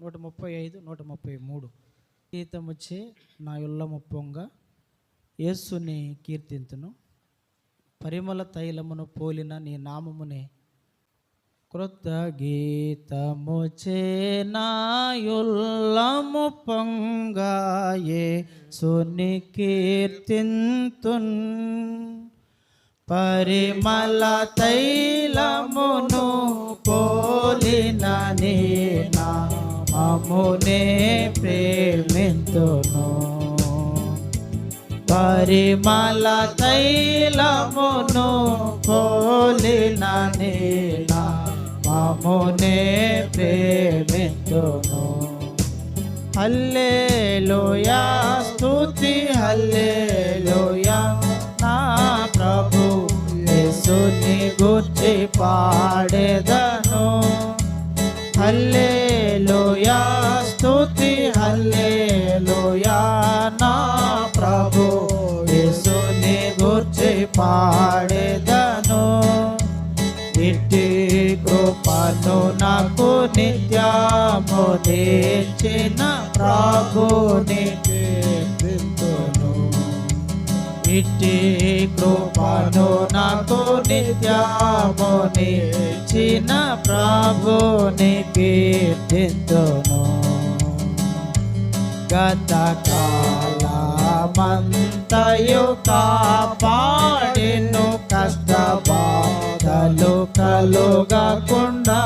నూట ముప్పై ఐదు నూట ముప్పై మూడు. గీతముచ్చే నా ఉల్లము పొంగ యేసుని కీర్తింతును. పరిమళ తైలమును పోలిన నీ నామమునే. క్రొత్త గీతము చేనాయుల్లము పొంగాయే సుని కీర్తింతున్. పరిమళ తైలమును నామమునే ప్రేమింతును. పరిమళ తైలమును పోలిన నీల నామమునే ప్రేమింతును. హల్లెలూయా స్తుతి హల్లెలూయా నా ప్రభు యేసుని గుర్చి పాడేదను. హల్లెలూయా స్తుతి హల్లెలూయా నా ప్రభు. యేసుని గురించి పాడేదను. ఇట్టి కృపను నాకు నిత్యము తెచ్చిన ప్రభుని ఇట్టి కృపను నాకు నిత్యము తెచ్చిన ప్రభుని కీర్తింతును గత కాలమంతయు కాపాడిను కష్ట బాధలు కలుగకుండా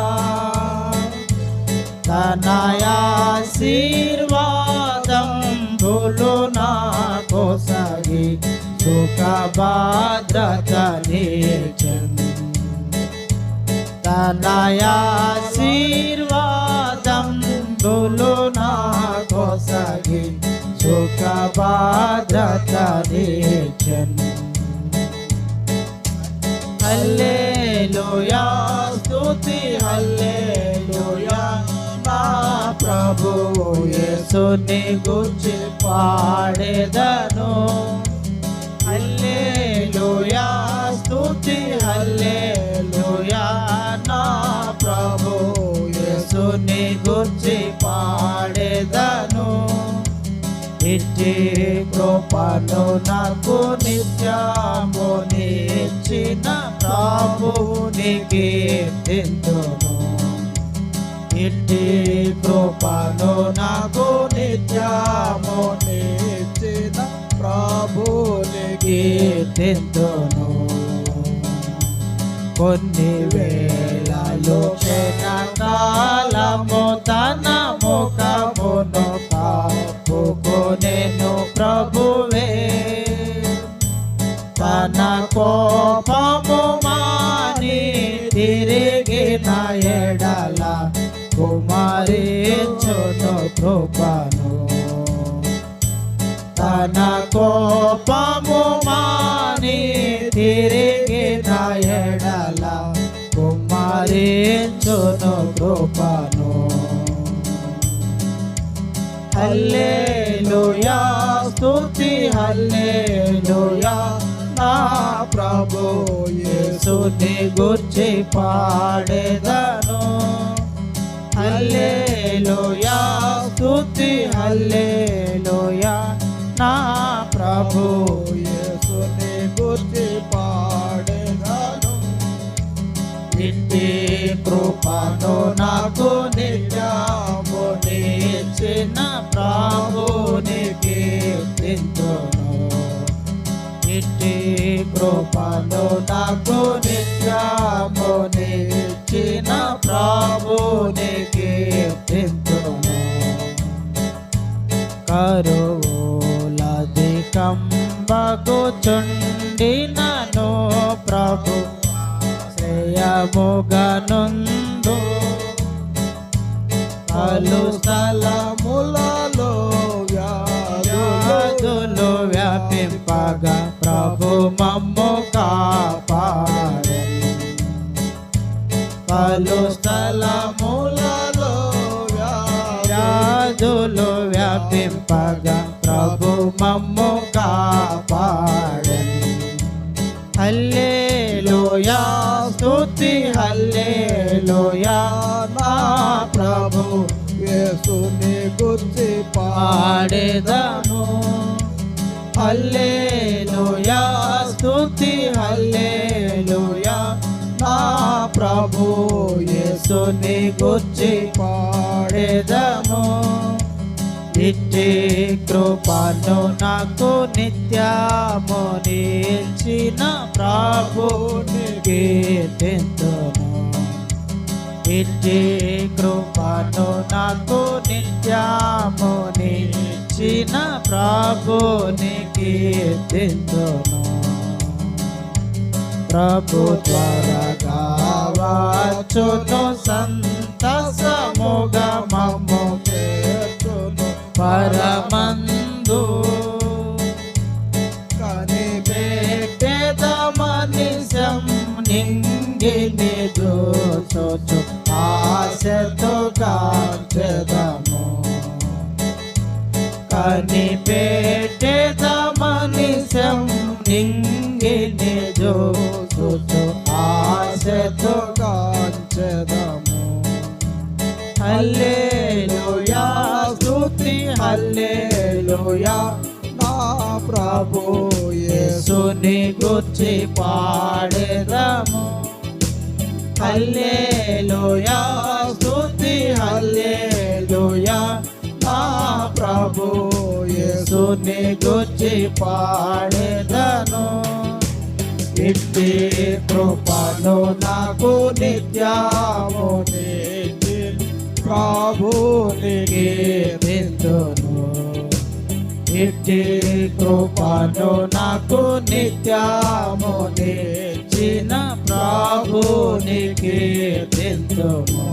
తన సుఖ భద్రత నీచన్ తన ఆశీర్వాదం బులు నా సగి సుఖ భద్రత నీచన్ హల్లెలూయా స్తుతి హల్లెలూయా నా ప్రభు యేసుని గురించి పాడేదను. ఇట్టి కృపను నాకు నిత్యము నిచ్చిన ప్రభుని కీర్తింతును ఇట్టి కృపను నాకు నిత్యము నిచ్చిన ప్రభుని కీర్తింతును కొన్ని వేళలు క్షణకాలము తన ముఖమును bule panako pamumani tirige na edala kumare chono propano panako pamumani tirige na edala kumare choto propano Hallelujah స్తుతి హల్లెలూయా. నా ప్రభు యేసుని గుర్చి పాడేదను. హల్లెలూయా స్తుతి హల్లెలూయా. నా ప్రభు యేసుని గుర్చి పాడేదను. ఇంటి కృపను కృపను నాకు నిత్యము నిచ్చిన ప్రభుని కీర్తింతును కరువులది కంబకు చుండినను ప్రభు శ్రేయముగనుందు పలు స్థలములలో వ్యాధులు ప్రభు మమ్ము కాపాడే పలు స్థలములలో వ్యాధులు వ్యాపింపగా ప్రభు మమ్ము కాపాడని హల్లెలూయా స్తుతి హల్లెలూయా నా ప్రభు యేసుని గుర్చి పాడేదము. హల్లెలూయా. స్తుతి హల్లెలూయా. నా ప్రభు యేసుని గుచ్చి పాడేదము. ఇట్టి కృపను నాకు నిత్యము నిలిచిన ప్రభుని కీర్తింతును ఇట్టి కృపను నాకు నిత్యము నిలిచిన ప్రభుని కీర్తింతును ప్రభు త్వరగా వచ్చును సంతసముగా మమ్ము చేర్చును పరమందు కని పెట్టేదమనిశం నింగిని దోచొచ్చు ఆశతో కాంచెదము. కని నింగిని దోచొచ్చు ఆశతో కాంచెదము హల్లెలూయా స్తుతి హల్లెలూయా. నా ప్రభు యేసుని గుర్చి పాడెదము. హల్లెలూయా స్తుతి హల్లెలూయా. నా ప్రభు యేసుని గుర్చి పాడెదను. ఇట్టి కృపను నాకు నిత్యము నీతి ప్రభునికి నిందును ఇట్టి కృపను నాకు నిత్యము నిచ్చిన ప్రభునికి నిందును